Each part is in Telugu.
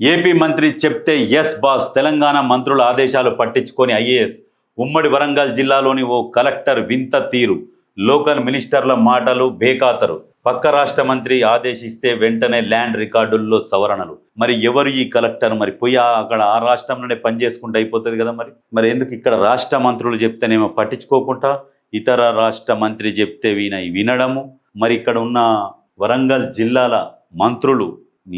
ఏపీ మంత్రి చెప్తే ఎస్ బాస్ తెలంగాణ మంత్రుల ఆదేశాలు పట్టించుకొని ఐఏఎస్ ఉమ్మడి వరంగల్ జిల్లాలోని ఓ కలెక్టర్ వింత తీరు. లోకల్ మినిస్టర్ల మాటలు బేఖాతరు. పక్క రాష్ట్ర మంత్రి ఆదేశిస్తే వెంటనే ల్యాండ్ రికార్డుల్లో సవరణలు. మరి ఎవరు ఈ కలెక్టర్ మరి పోయి అక్కడ ఆ రాష్ట్రంలోనే పనిచేసుకుంటే అయిపోతుంది కదా మరి? మరి ఎందుకు ఇక్కడ రాష్ట్ర మంత్రులు చెప్తేనేమో పట్టించుకోకుండా ఇతర రాష్ట్ర మంత్రి చెప్తే విన వినడము? మరి ఇక్కడ ఉన్న వరంగల్ జిల్లాల మంత్రులు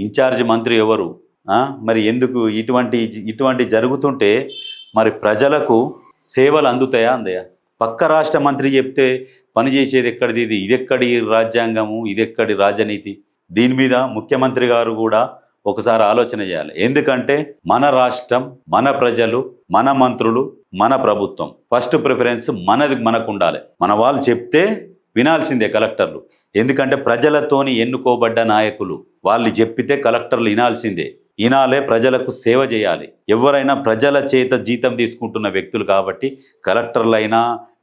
ఇన్ఛార్జ్ మంత్రి ఎవరు? మరి ఎందుకు ఇటువంటి ఇటువంటి జరుగుతుంటే మరి ప్రజలకు సేవలు అందుతాయా అందయా పక్క రాష్ట్ర మంత్రి చెప్తే పని చేసేది ఎక్కడిది ఇది? ఇదెక్కడి రాజ్యాంగము? ఇదెక్కడి రాజనీతి? దీని మీద ముఖ్యమంత్రి గారు కూడా ఒకసారి ఆలోచన చేయాలి. ఎందుకంటే మన రాష్ట్రం మన ప్రజలు మన మంత్రులు మన ప్రభుత్వం. ఫస్ట్ ప్రిఫరెన్స్ మనది మనకు ఉండాలి మన వాళ్ళు చెప్తే వినాల్సిందే కలెక్టర్లు. ఎందుకంటే ప్రజలతోని ఎన్నుకోబడ్డ నాయకులు. వాళ్ళు చెప్పితే కలెక్టర్లు వినాల్సిందే. ఇనాలే ప్రజలకు సేవ చేయాలి. ఎవరైనా ప్రజల చేత జీతం తీసుకుంటున్న వ్యక్తులు కాబట్టి కలెక్టర్లైనా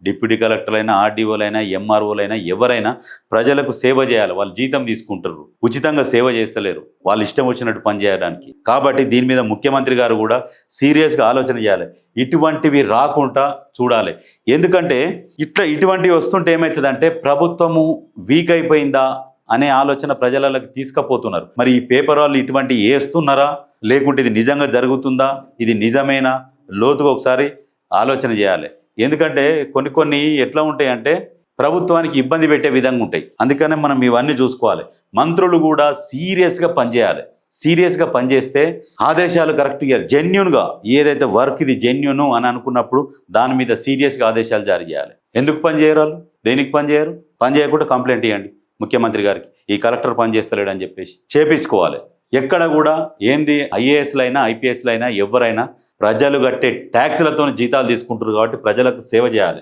డిప్యూటీ కలెక్టర్లైనా ఆర్డీఓలైనా ఎంఆర్ఓలైనా ఎవరైనా ప్రజలకు సేవ చేయాలి. వాళ్ళు జీతం తీసుకుంటారు ఉచితంగా సేవ చేస్తలేరు. వాళ్ళు ఇష్టం వచ్చినట్టు పని చేయడానికి. కాబట్టి దీని మీద ముఖ్యమంత్రి గారు కూడా సీరియస్గా ఆలోచన చేయాలి. ఇటువంటివి రాకుండా చూడాలి. ఎందుకంటే ఇట్లా ఇటువంటివి వస్తుంటే ఏమవుతుందంటే ప్రభుత్వము వీక్ అయిపోయిందా? అనే ఆలోచన ప్రజలకు తీసుకుపోతున్నారు. మరి ఈ పేపర్ వాళ్ళు ఇటువంటి వేస్తున్నారా లేకుంటే ఇది నిజంగా జరుగుతుందా? ఇది నిజమేనా? లోతుగా ఒకసారి ఆలోచన చేయాలి. ఎందుకంటే కొన్ని కొన్ని ఎట్లా ఉంటాయంటే ప్రభుత్వానికి ఇబ్బంది పెట్టే విధంగా ఉంటాయి. అందుకనే మనం ఇవన్నీ చూసుకోవాలి. మంత్రులు కూడా సీరియస్గా పనిచేయాలి. సీరియస్గా పనిచేస్తే ఆదేశాలు కరెక్ట్గా జెన్యున్గా ఏదైతే వర్క్ ఇది జెన్యున్ అని అనుకున్నప్పుడు దాని మీద సీరియస్గా ఆదేశాలు జారీ చేయాలి. ఎందుకు పని చేయరు వాళ్ళు? దేనికి పని చేయరు పని చేయకుండా కంప్లైంట్ ఇవ్వండి ముఖ్యమంత్రి గారికి ఈ కలెక్టర్ పనిచేస్తలేడు అని చెప్పేసి చేపించుకోవాలి. ఎక్కడ కూడా ఏంది ఐఏఎస్లైనా ఐపీఎస్లైనా ఎవరైనా ప్రజలు కట్టే ట్యాక్స్లతో జీతాలు తీసుకుంటారు కాబట్టి ప్రజలకు సేవ చేయాలి.